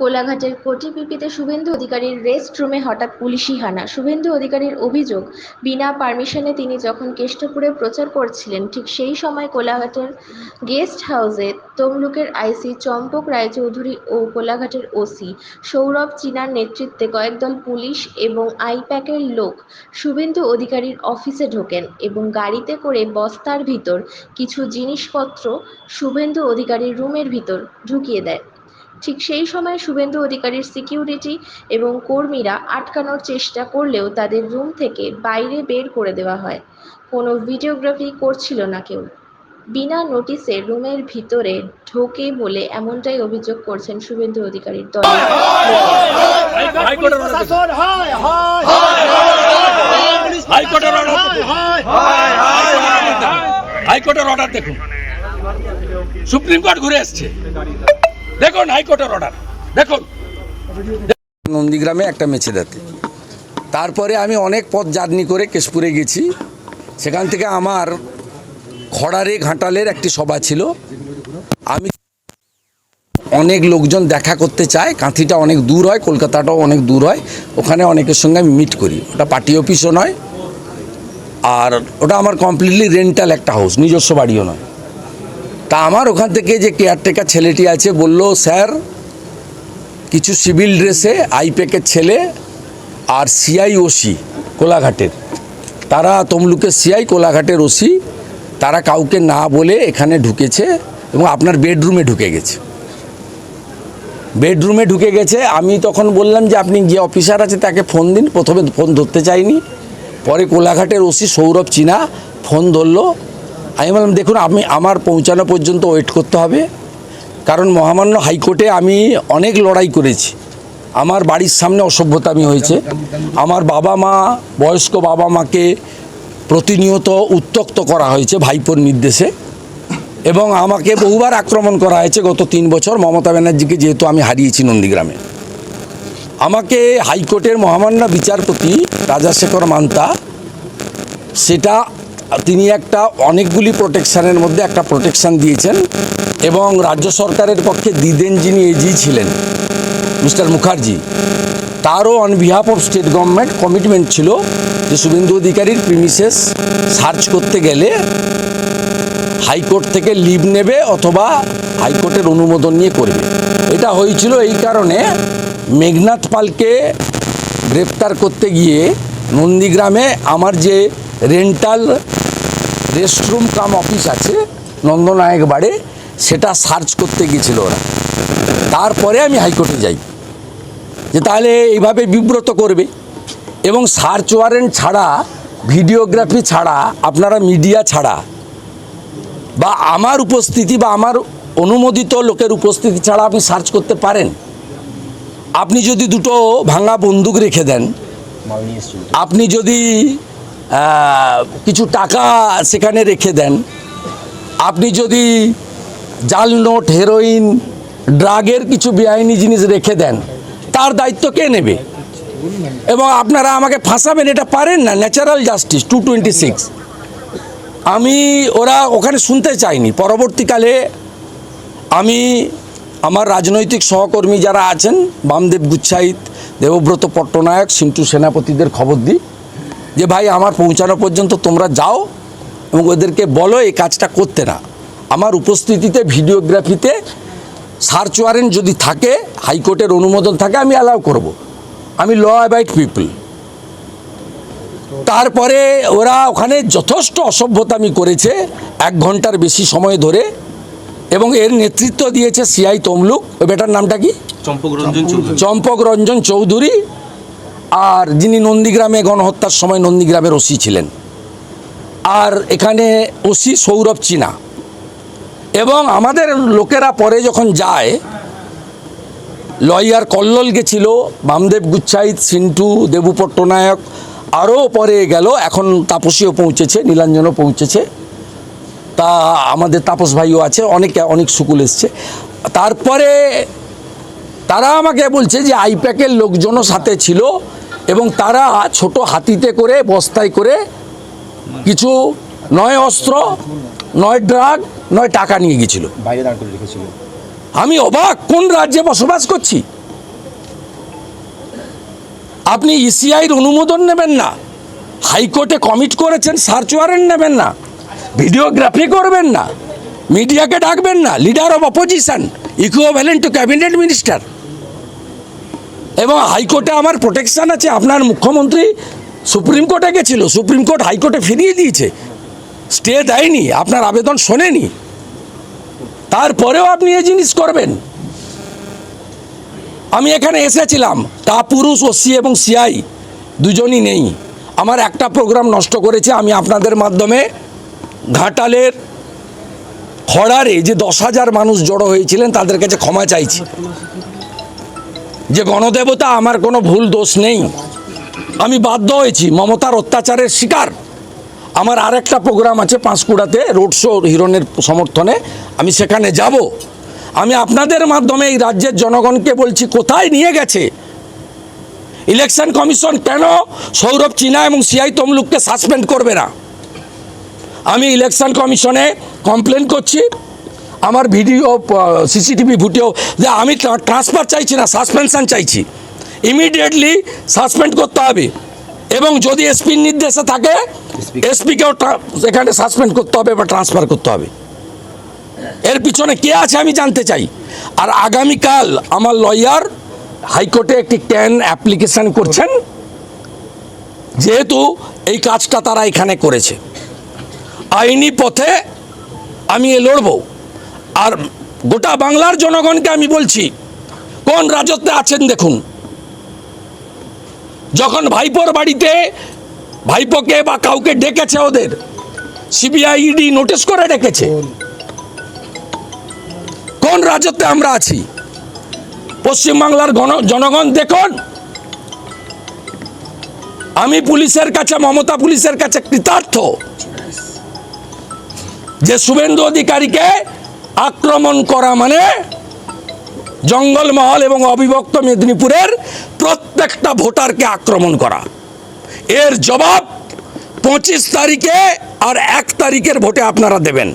কোলাঘাটের কোটিপিপিতে শুভেন্দু অধিকারীর রেস্ট রুমে হঠাৎ পুলিশি হানা। শুভেন্দু অধিকারীর অভিযোগ, বিনা পারমিশনে তিনি যখন কেষ্টপুরে প্রচার করছিলেন, ঠিক সেই সময় কোলাঘাটের গেস্ট হাউসে তমলুকের আইসি চম্পক রায়চৌধুরী ও কোলাঘাটের ওসি সৌরভ চিনার নেতৃত্বে কয়েকদল পুলিশ এবং আইপ্যাকের লোক শুভেন্দু অধিকারীর অফিসে ঢোকেন এবং গাড়িতে করে বস্তার ভিতর কিছু জিনিসপত্র শুভেন্দু অধিকারীর রুমের ভিতর ঢুকিয়ে দেয়। ঠিক সেই সময় শুভেন্দু অধিকারীর সিকিউরিটি এবং কর্মীরা আটকানোর চেষ্টা করলেও তাদের রুম থেকে বাইরে বের করে দেওয়া হয় কোনো ভিডিওগ্রাফি করছিল না কেউ বিনা নোটিসে রুমের ভিতরে ঢোকে বলে এমনটাই অভিযোগ করছেন শুভেন্দু অধিকারীর হয় হয়। হয় হয় হাইকোর্টের অর্ডার দেখুন সুপ্রিম কোর্ট ঘুরে এসছে দেখুন হাইকোর্টের অর্ডার দেখুন। নন্দীগ্রামে একটা মেছে মেছেদাতে তারপরে আমি অনেক পথ জার্নি করে কেশপুরে গেছি। সেখান থেকে আমার খড়ারে ঘাটালের একটি সভা ছিল। আমি অনেক লোকজন দেখা করতে চায়। কাঁথিটা অনেক দূর হয়, কলকাতাটাও অনেক দূর হয়। ওখানে অনেকের সঙ্গে আমি মিট করি। ওটা পার্টি অফিসও নয়। আর ওটা আমার কমপ্লিটলি রেন্টাল একটা হাউস নিজস্ব বাড়িও নয়। তা আমার ওখান থেকে যে কেয়ারটেকার ছেলেটি আছে বলল, স্যার, কিছু সিভিল ড্রেসে আইপ্যাকের ছেলে আর সিআই ওসি কোলাঘাটের। তারা তমলুকের সিআই, কোলাঘাটের ওসি। তারা কাউকে না বলে এখানে ঢুকেছে এবং আপনার বেডরুমে ঢুকে গেছে। বেডরুমে ঢুকে গেছে। আমি তখন বললাম যে, আপনি যে অফিসার আছে তাকে ফোন দিন। প্রথমে ফোন ধরতে চাইনি। পরে কোলাঘাটের ওসি সৌরভ চিনা ফোন ধরলো। আমি বললাম, দেখুন, আমি, আমার পৌঁছানো পর্যন্ত ওয়েট করতে হবে। কারণ মহামান্য হাইকোর্টে আমি অনেক লড়াই করেছি। আমার বাড়ির সামনে অসভ্যতামি হয়েছে। আমার বাবা মা, বয়স্ক বাবা মাকে প্রতিনিয়ত উত্তক্ত করা হয়েছে ভাইপোর নির্দেশে। এবং আমাকে বহুবার আক্রমণ করা হয়েছে গত তিন বছর। মমতা ব্যানার্জিকে যেহেতু আমি হারিয়েছি নন্দীগ্রামে। আমাকে হাইকোর্টের মহামান্য বিচারপতি রাজাশেখর মান্তা, সেটা তিনি একটা অনেকগুলি প্রোটেকশানের মধ্যে একটা প্রোটেকশান দিয়েছেন এবং রাজ্য সরকারের পক্ষে দিদেন যিনি এজি ছিলেন, মিস্টার মুখার্জি, তারও on behalf of state government commitment ছিল যে শুভেন্দু অধিকারীর প্রিমিসেস সার্চ করতে গেলে হাইকোর্ট থেকে লিভ নেবে অথবা হাইকোর্টের অনুমোদন নিয়ে করবে। এটা হয়েছিল এই কারণে মেঘনাথ পালকে গ্রেপ্তার করতে গিয়ে নন্দীগ্রামে আমার যে রেন্টাল রেস্টরুম কাম অফিস আছে নন্দনায়ক বাড়ে সেটা সার্চ করতে গিয়েছিল ওরা। তারপরে আমি হাইকোর্টে যাই। যে তাহলে এইভাবে বিব্রত করবে। এবং সার্চ ওয়ারেন্ট ছাড়া ভিডিওগ্রাফি ছাড়া আপনারা মিডিয়া ছাড়া বা আমার উপস্থিতি বা আমার অনুমোদিত লোকের উপস্থিতি ছাড়া আপনি সার্চ করতে পারেন। আপনি যদি দুটো ভাঙা বন্দুক রেখে দেন আপনি যদি কিছু টাকা সেখানে রেখে দেন। আপনি যদি জাল নোট হেরোইন, ড্রাগের কিছু বেআইনি জিনিস রেখে দেন, তার দায়িত্ব কে নেবে? এবং আপনারা আমাকে ফাঁসাবেন, এটা পারেন না? Natural justice two twenty six আমি, ওরা ওখানে শুনতে চাইনি পরবর্তীকালে আমি আমার রাজনৈতিক সহকর্মী যারা আছেন, বামদেব গুচ্ছাইত, দেবব্রত পট্টনায়ক, সিন্টু সেনাপতিদের খবর দিই। যে ভাই আমার পৌঁছানো পর্যন্ত তোমরা যাও এবং ওদেরকে বলো এই কাজটা করতে না। আমার উপস্থিতিতে ভিডিওগ্রাফিতে সার্চ ওয়ারেন্ট যদি থাকে হাইকোর্টের অনুমোদন থাকে আমি অ্যালাউ করব। আমি ল অ্যাবাইড পিপল তারপরে ওরা ওখানে যথেষ্ট অসভ্যতামি করেছে এক ঘণ্টার বেশি সময় ধরে এবং এর নেতৃত্ব দিয়েছে সিআই তমলুক। ওই বেটার নামটা কি? চম্পক রঞ্জন চৌধুরী। চম্পক রঞ্জন চৌধুরী। আর যিনি নন্দীগ্রামে গণহত্যার সময় নন্দীগ্রামের ওসি ছিলেন। আর এখানে ওসি সৌরভ চীনা। এবং আমাদের লোকেরা পরে যখন যায়, লয়ার কল্লোল গেছিল, বামদেব গুচ্ছাইত, সিন্টু, দেবু পট্টনায়ক, আরও পরে গেল, এখন তাপসীও পৌঁছেছে, নীলাঞ্জনও পৌঁছেছে। তা আমাদের তাপস ভাইও আছে, অনেকে, অনেক সুকুল এসছে। তারপরে তারা আমাকে বলছে যে, আইপ্যাকের লোকজনও সাথে ছিল এবং তারা ছোট হাতিতে করে বস্তায় করে কিছু নয় অস্ত্র নয় ড্রাগ নয় টাকা নিয়ে গেছিল। আমি অবাক কোন রাজ্যে বসবাস করছি? আপনি ইসিআইয়ের অনুমোদন নেবেন না হাইকোর্টে কমিট করেছেন সার্চ ওয়ারেন্ট নেবেন না ভিডিওগ্রাফি করবেন না মিডিয়াকে ডাকবেন না leader of opposition equivalent to cabinet minister এবং হাইকোর্টে আমার প্রোটেকশান আছে। আপনার মুখ্যমন্ত্রী সুপ্রিম কোর্টে গেছিল, সুপ্রিম কোর্ট হাইকোর্টে ফিরিয়ে দিয়েছে। স্টে দেয়নি, আপনার আবেদন শোনেনি। তারপরেও আপনি এই জিনিস করবেন। আমি এখানে এসেছিলাম, তা পুরুষ, ওসি এবং সিআই দুজনই নেই। আমার একটা প্রোগ্রাম নষ্ট করেছে, আমি আপনাদের মাধ্যমে ঘাটালের খড়ারে যে দশ হাজার মানুষ জড়ো হয়েছিলেন, তাদের কাছে ক্ষমা চাইছি। যে গণদেবতা, আমার কোনো ভুল দোষ নেই। আমি বাধ্য হয়েছি, মমতার অত্যাচারের শিকার। আমার আরেকটা প্রোগ্রাম আছে পাঁশকুড়াতে, রোড শো হিরণের সমর্থনে। আমি সেখানে যাব। আমি আপনাদের মাধ্যমে এই রাজ্যের জনগণকে বলছি, কোথায় নিয়ে গেছে? ইলেকশন কমিশন কেন সৌরভ চিনা এবং সিআই তমলুককে সাসপেন্ড করবে না? আমি ইলেকশন কমিশনে কমপ্লেন করছি। আমার ভিডিও সিসিটিভি ভিডিও যে আমি ট্রান্সফার চাইছি না সাসপেনশন চাইছি। ইমিডিয়েটলি সাসপেন্ড করতে হবে। এবং যদি এসপির নির্দেশে থাকে এসপিকেও এখানে সাসপেন্ড করতে হবে বা ট্রান্সফার করতে হবে। এর পিছনে কে আছে আমি জানতে চাই। আর আগামীকাল আমার লয়ার হাইকোর্টে একটি ক্যান অ্যাপ্লিকেশন করছেন। যেহেতু এই কাজটা তারা এখানে করেছে। আইনি পথে আমি এ লড়ব। আর গোটা বাংলার জনগণকে আমি বলছি, কোন রাজত্বে আছেন দেখুন। যখন ভাইপোর বাড়িতে ভাইপোকে বা কাউকে ডেকেছে ওদের, সিবিআই ইডি নোটিশ করে ডেকেছে, কোন রাজত্বে আমরা আছি? পশ্চিমবাংলার জনগণ দেখুন, আমি পুলিশের কাছে, মমতা পুলিশের কাছে কৃতার্থ যে শুভেন্দু অধিকারীকে আক্রমণ করা মানে জঙ্গলমহল এবং অবিভক্ত মেদিনীপুরের প্রত্যেকটা ভোটারকে আক্রমণ করা। এর জবাব পঁচিশ তারিখে আর এক তারিখের ভোটে আপনারা দেবেন।